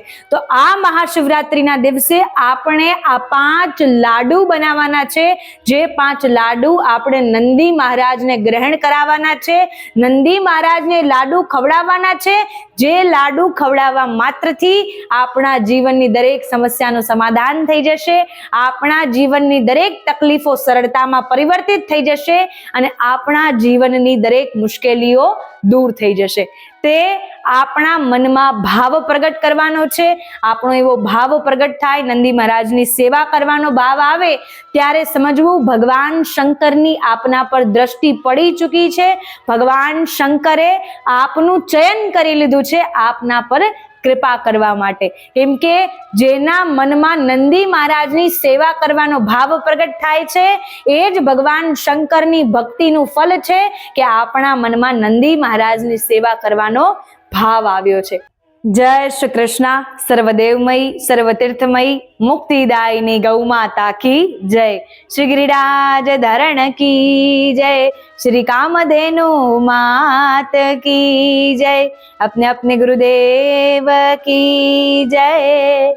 તો આ મહાશિવરાત્રિના દિવસે આપણે આ પાંચ લાડુ બનાવવાના છે. જે પાંચ લાડુ આપણે નંદી મહારાજને ગ્રહણ કરાવવાના છે. નંદી મહારાજને લાડુ ખવડાવવાના છે. જે લાડુ ખવડાવવા માત્રથી આપણા જીવનની દરેક સમસ્યાનું સમાધાન થઈ જશે. આપણા જીવનની દરેક તકલીફો સરળતામાં પરિવર્તિત થઈ જશે અને આપણા જીવનની દરેક મુશ્કેલીઓ દૂર થઈ જશે. તે આપણા મનમાં ભાવ પ્રગટ કરવાનો છે. આપણો એવો ભાવ પ્રગટ થાય, નંદી મહારાજની સેવા કરવાનો ભાવ આવે, ત્યારે સમજવું ભગવાન શંકરની આપના પર દ્રષ્ટિ પડી ચૂકી છે. ભગવાન શંકરે આપનું ચયન કરી લીધું છે. આપના પર કૃપા કરવા માટે. કેમ કે જેના મનમાં નંદી મહારાજની સેવા કરવાનો ભાવ પ્રગટ થાય છે, એ જ ભગવાન શંકરની ભક્તિનું ફલ છે કે આપણા મનમાં નંદી મહારાજની સેવા કરવાનો ભાવ આવ્યો છે. જય શ્રી કૃષ્ણ. સર્વદેવમય, સર્વતીર્થમય, મુક્તિદાયની ગૌમાતા કી જય. શ્રી ગિરિરાજ ધરણ કી જય. શ્રી કામધેનુ માત કી જય. અપને અપને ગુરુદેવ કી જય.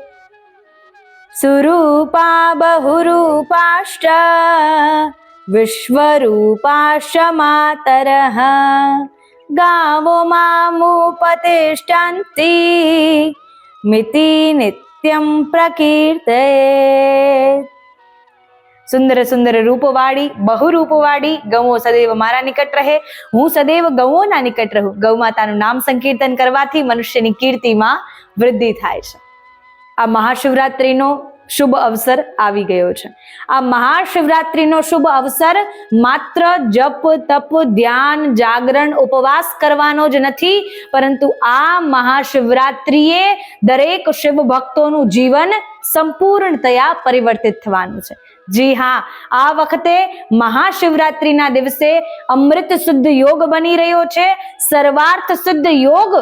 સુરૂપા બહુરૂપાશ્ચ વિશ્વરૂપાશ માતરહ ગાવો મામુ પ્રતિષ્ઠંતિ મિતિ નિત્યમ પ્રકીર્તે. સુંદર સુંદર રૂપવાળી બહુ રૂપવાળી ગૌ સદૈવ મારા નિકટ રહે. હું સદૈવ ગૌઓના નિકટ રહું. ગૌ માતાનું નામ સંકીર્તન કરવાથી મનુષ્યની કીર્તિમાં વૃદ્ધિ થાય છે. આ મહાશિવરાત્રિનો શુભ અવસર આવી ગયો છે. આ મહાશિવરાત્રિનો શુભ અવસર માત્ર જપ, તપ, ધ્યાન, જાગરણ, ઉપવાસ કરવાનો જ નથી, પરંતુ આ મહાશિવરાત્રિએ દરેક શિવ ભક્તોનું જીવન સંપૂર્ણતયા પરિવર્તિત થવાનું છે. જી હા, આ વખતે મહાશિવરાત્રિના દિવસે અમૃત શુદ્ધ યોગ બની રહ્યો છે, સર્વાર્થ શુદ્ધ યોગ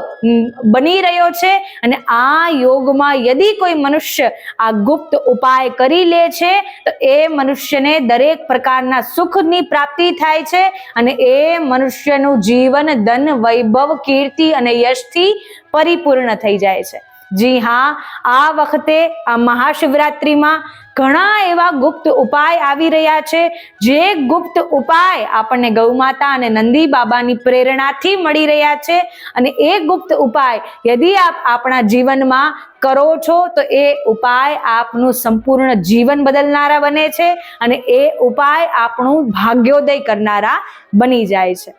બની રહ્યો છે અને આ યોગમાં યદિ કોઈ મનુષ્ય આ ગુપ્ત ઉપાય કરી લે છે, તો એ મનુષ્યને દરેક પ્રકારના સુખની પ્રાપ્તિ થાય છે અને એ મનુષ્યનું જીવન ધન, વૈભવ, કીર્તિ અને યશથી પરિપૂર્ણ થઈ જાય છે. જી હા, આ વખતે આ મહાશિવરાત્રિમાં ઘણા એવા ગુપ્ત ઉપાય આવી રહ્યા છે. જે ગુપ્ત ઉપાય આપણને ગૌમાતા અને નંદી બાબાની પ્રેરણાથી મળી રહ્યા છે અને એ ગુપ્ત ઉપાય યદિ આપ આપણા જીવનમાં કરો છો, તો એ ઉપાય આપનું સંપૂર્ણ જીવન બદલનારા બને છે અને એ ઉપાય આપણું ભાગ્યોદય કરનારા બની જાય છે.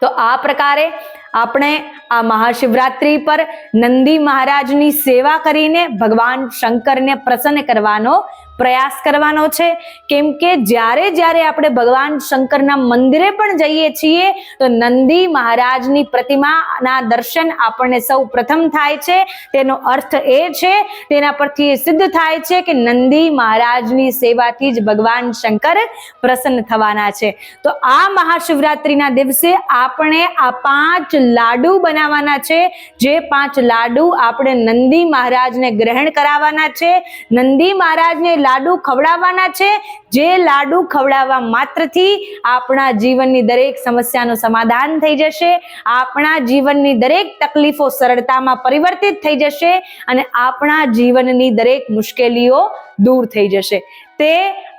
તો આ પ્રકારે આપણે આ મહાશિવરાત્રિ પર નંદી મહારાજની સેવા કરીને ભગવાન શંકરને પ્રસન્ન કરવાનો પ્રયાસ કરવાનો છે. કેમ કે જ્યારે જ્યારે આપણે ભગવાન શંકરના મંદિરે પણ જઈએ છીએ, તો નંદી મહારાજની પ્રતિમાના દર્શન આપણને સૌ પ્રથમ થાય છે. તેનો અર્થ એ છે, તેના પરથી એ સિદ્ધ થાય છે કે નંદી મહારાજની સેવાથી જ ભગવાન શંકર પ્રસન્ન થવાના છે. તો આ મહાશિવરાત્રિના દિવસે આપણે આ પાંચ લાડુ બનાવવાના છે. જે પાંચ લાડુ આપણે નંદી મહારાજને ગ્રહણ કરાવવાના છે. નંદી મહારાજને લાડુ ખવડાવવાના છે. જે લાડુ ખવડાવવા માત્રથી આપણા જીવનની દરેક સમસ્યાનું સમાધાન થઈ જશે, આપણા જીવનની દરેક તકલીફો સરળતામાં પરિવર્તિત થઈ જશે અને આપણા જીવનની દરેક મુશ્કેલીઓ દૂર થઈ જશે. તે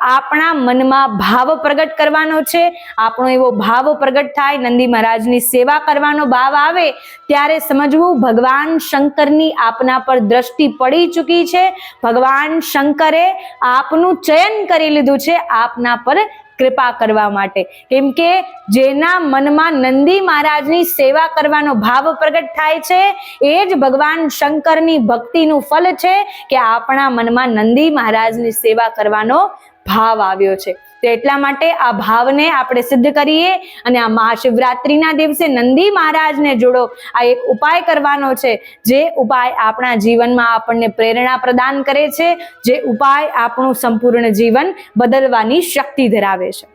આપણા મનમાં ભાવ પ્રગટ કરવાનો છે. આપણો એવો ભાવ પ્રગટ થાય, નંદી મહારાજની સેવા કરવાનો ભાવ આવે, ત્યારે સમજવું ભગવાન શંકરની આપના પર દ્રષ્ટિ પડી ચૂકી છે. ભગવાન શંકરે આપનું ચયન કરી લીધું છે. આપના પર કૃપા કરવા માટે. કેમ કે જેના મનમાં નંદી મહારાજની સેવા કરવાનો ભાવ પ્રગટ થાય છે, એ જ ભગવાન શંકરની ભક્તિનું ફલ છે કે આપણા મનમાં નંદી મહારાજની સેવા કરવાનો ભાવ આવ્યો છે. તો એટલા માટે આ ભાવને આપણે સિદ્ધ કરીએ અને આ મહાશિવરાત્રિના દિવસે નંદી મહારાજને જોડો આ એક ઉપાય કરવાનો છે. જે ઉપાય આપણા જીવનમાં આપણને પ્રેરણા પ્રદાન કરે છે. જે ઉપાય આપણું સંપૂર્ણ જીવન બદલવાની શક્તિ ધરાવે છે.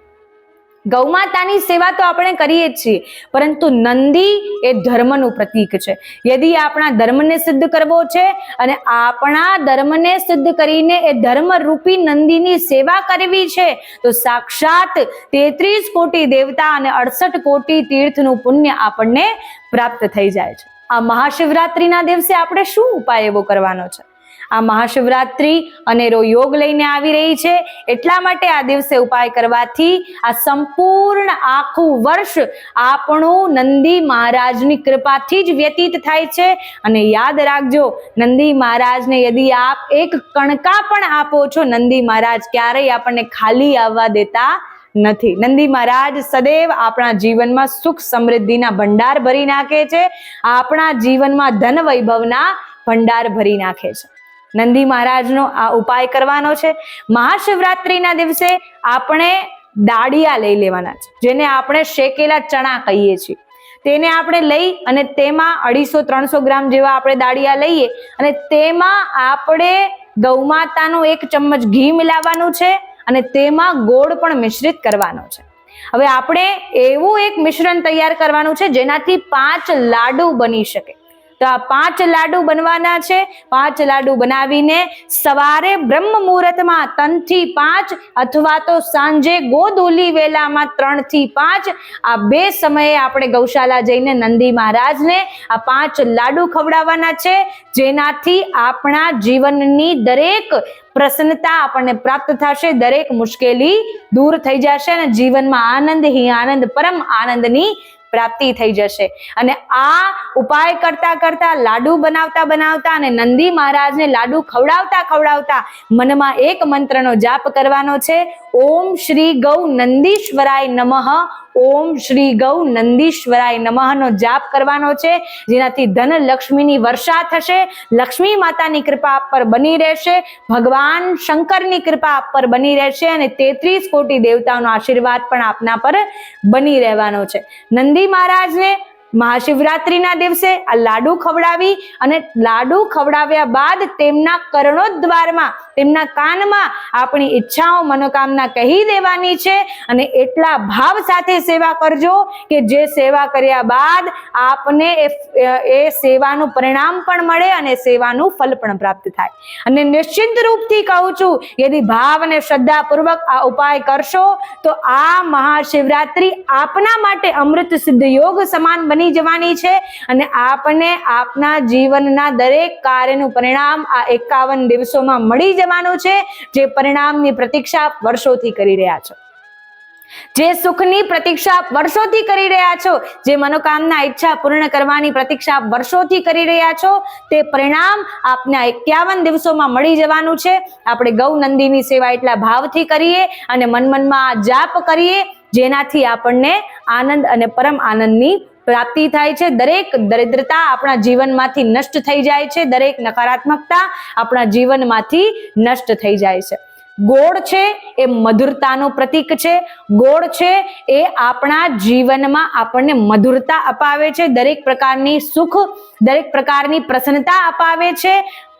ગૌમાતાની સેવા તો આપણે કરીએ જ છીએ, પરંતુ નંદી એ ધર્મનું પ્રતીક છે. યદિ આપણા ધર્મને સિદ્ધ કરવો છે અને આપણા ધર્મને સિદ્ધ કરીને એ ધર્મરૂપી નંદીની સેવા કરવી છે, તો સાક્ષાત તેત્રીસ કોટી દેવતા અને અડસઠ કોટી તીર્થનું પુણ્ય આપણને પ્રાપ્ત થઈ જાય છે. આ મહાશિવરાત્રિના દિવસે આપણે શું ઉપાય એવો કરવાનો છે? આ મહાશિવરાત્રિ અનેરો યોગ લઈને આવી રહી છે. એટલા માટે આ દિવસે ઉપાય કરવાથી આ સંપૂર્ણ આખું વર્ષ આપણું નંદી મહારાજની કૃપાથી જ વ્યતીત થાય છે. અને યાદ રાખજો, નંદી મહારાજને યદિ આપ એક કણકા પણ આપો છો, નંદી મહારાજ ક્યારેય આપણને ખાલી આવવા દેતા નથી. નંદી મહારાજ સદૈવ આપણા જીવનમાં સુખ સમૃદ્ધિના ભંડાર ભરી નાખે છે. આપણા જીવનમાં ધન વૈભવના ભંડાર ભરી નાખે છે. નંદી મહારાજનો આ ઉપાય કરવાનો છે. મહાશિવરાત્રિના દિવસે આપણે દાળિયા લઈ લેવાના છે, જેને આપણે શેકેલા ચણા કહીએ છીએ. તેને આપણે લઈ અને તેમાં અઢીસો ત્રણસો ગ્રામ જેવા આપણે દાળિયા લઈએ અને તેમાં આપણે ગૌમાતાનું એક ચમચ ઘી મિલાવવાનું છે અને તેમાં ગોળ પણ મિશ્રિત કરવાનો છે. હવે આપણે એવું એક મિશ્રણ તૈયાર કરવાનું છે જેનાથી પાંચ લાડુ બની શકે. તો આ પાંચ લાડુ બનવાના છે. પાંચ લાડુ બનાવીને સવારે બ્રહ્મ મુહૂર્તમાં ત્રણથી પાંચ અથવા તો સાંજે ગોદોલી વેલામાં ત્રણથી પાંચ. આ બે સમયે આપણે ગૌશાલા જઈને નંદી મહારાજને આ પાંચ લાડુ ખવડાવવાના છે. જેનાથી આપણા જીવનની દરેક પ્રસન્નતા આપણને પ્રાપ્ત થશે, દરેક મુશ્કેલી દૂર થઈ જશે અને જીવનમાં આનંદ, હિ આનંદ, પરમ આનંદની પ્રાપ્તિ થઈ જશે. અને આ ઉપાય કરતા કરતા, લાડુ બનાવતા બનાવતા અને નંદી મહારાજને લાડુ ખવડાવતા ખવડાવતા મનમાં એક મંત્રનો જાપ કરવાનો છે. ઓમ શ્રી ગૌ નંદીશ્વરાય નમઃ. ઓમ શ્રી ગૌ નંદીશ્વરાય નમઃનો જાપ કરવાનો છે. જેનાથી ધન લક્ષ્મીની વર્ષા થશે. લક્ષ્મી માતાની કૃપા આપ પર બની રહેશે. ભગવાન શંકરની કૃપા આપ પર બની રહેશે અને તેત્રીસ કોટી દેવતાઓનો આશીર્વાદ પણ આપના પર બની રહેવાનો છે. નંદી મહારાજને મહાશિવરાત્રિના દિવસે આ લાડુ ખવડાવી અને લાડુ ખવડાવ્યા બાદ તેમના કર્ણોદ્વારમાં, તેમના કાનમાં આપણી ઈચ્છાઓ, મનોકામના કહી દેવાની છે અને એટલા ભાવ સાથે સેવા કરજો કે જે સેવા કર્યા બાદ આપને એ સેવાનું પરિણામ પણ મળે અને સેવાનું ફલ પણ પ્રાપ્ત થાય. અને નિશ્ચિત રૂપથી કહું છું, યદિ ભાવ અને શ્રદ્ધાપૂર્વક આ ઉપાય કરશો, તો આ મહાશિવરાત્રિ આપના માટે અમૃત સિદ્ધ યોગ સમાન બની જવાની છે અને આપને આપના જીવનના દરેક કાર્યનું પરિણામ આ એકાવન દિવસોમાં મળી જવાનું છે, જે પરિણામની પ્રતીક્ષા વર્ષોથી કરી રહ્યા છો. જે સુખની પ્રતીક્ષા વર્ષોથી કરી રહ્યા છો, જે મનોકામના ઈચ્છા પૂર્ણ કરવાની પ્રતીક્ષા વર્ષોથી કરી રહ્યા છો, તે પરિણામ આપના એકાવન દિવસોમાં મળી જવાનું છે. આપણે ગૌ નંદીની સેવા એટલા ભાવથી કરીએ અને મન મનમાં જાપ કરીએ, જેનાથી આપણને આનંદ અને પરમ આનંદની પ્રાપ્તિ થાય છે. દરેક દરિદ્રતા આપણા જીવનમાંથી નષ્ટ થઈ જાય છે. દરેક નકારાત્મકતા આપણા જીવનમાંથી નષ્ટ થઈ જાય છે. ગોળ છે એ મધુરતાનું પ્રતીક છે. ગોળ છે એ આપણા જીવનમાં આપણને મધુરતા અપાવે છે. દરેક પ્રકારની સુખ, દરેક પ્રકારની પ્રસન્નતા અપાવે છે.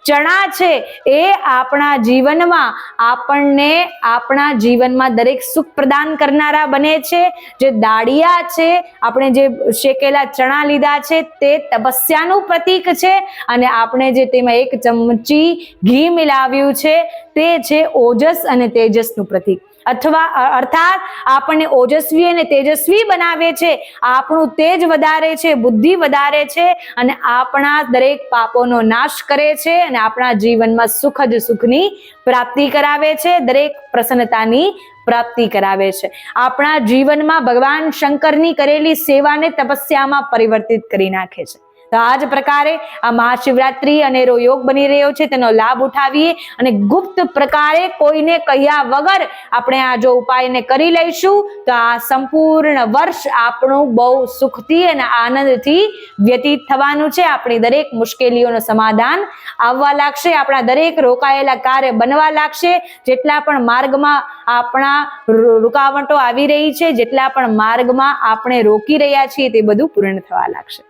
ચણા છે એ આપણા જીવનમાં આપણને આપણા જીવનમાં દરેક સુખ પ્રદાન કરનારા બને છે. જે દાળિયા છે, આપણે જે શેકેલા ચણા લીધા છે, તે તપસ્યાનું પ્રતીક છે અને આપણે જે તેમાં એક ચમચી ઘી મિલાવ્યું છે, તે છે ઓજસ અને તેજસનું પ્રતીક. અથવા અર્થાત આપણને ઓજસ્વી અને તેજસ્વી બનાવે છે, આપણું તેજ વધારે છે, બુદ્ધિ વધારે છે અને આપણા દરેક પાપોનો નાશ કરે છે અને આપણા જીવનમાં સુખ જ સુખની પ્રાપ્તિ કરાવે છે, દરેક પ્રસન્નતાની પ્રાપ્તિ કરાવે છે. આપણા જીવનમાં ભગવાન શંકરની કરેલી સેવાને તપસ્યામાં પરિવર્તિત કરી નાખે છે. તો આ જ પ્રકારે આ મહાશિવરાત્રિ અનેરો યોગ બની રહ્યો છે. તેનો લાભ ઉઠાવીએ અને ગુપ્ત પ્રકારે કોઈને કહ્યા વગર આપણે આ જો ઉપાયને કરી લઈશું, તો આ સંપૂર્ણ વર્ષ આપણું બહુ સુખથી અને આનંદથી વ્યતીત થવાનું છે. આપણી દરેક મુશ્કેલીઓનું સમાધાન આવવા લાગશે. આપણા દરેક રોકાયેલા કાર્ય બનવા લાગશે. જેટલા પણ માર્ગમાં આપણા રૂકાવટો આવી રહી છે, જેટલા પણ માર્ગમાં આપણે રોકી રહ્યા છીએ, તે બધું પૂર્ણ થવા લાગશે.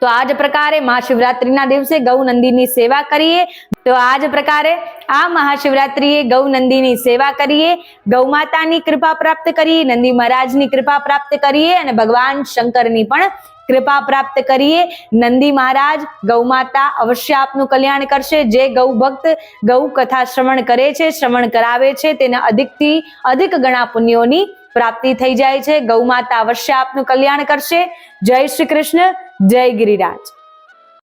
તો આ જ પ્રકારે મહાશિવરાત્રીના દિવસે ગૌ નંદીની સેવા કરીએ. તો આ જ પ્રકારે આ મહાશિવરાત્રીએ ગૌ નંદીની સેવા કરીએ. ગૌ માતાની કૃપા પ્રાપ્ત કરીએ, નંદી મહારાજની કૃપા પ્રાપ્ત કરીએ અને ભગવાન શંકરની પણ કૃપા પ્રાપ્ત કરીએ. નંદી મહારાજ, ગૌ માતા અવશ્ય આપનું કલ્યાણ કરશે. જે ગૌ ભક્ત ગૌ કથા શ્રવણ કરે છે, શ્રવણ કરાવે છે, તેને અધિકથી અધિક ગણા પુણ્યોની પ્રાપ્તિ થઈ જાય છે. ગૌ માતા અવશ્ય આપનું કલ્યાણ કરશે. જય શ્રી કૃષ્ણ. જય ગિરિરાજ.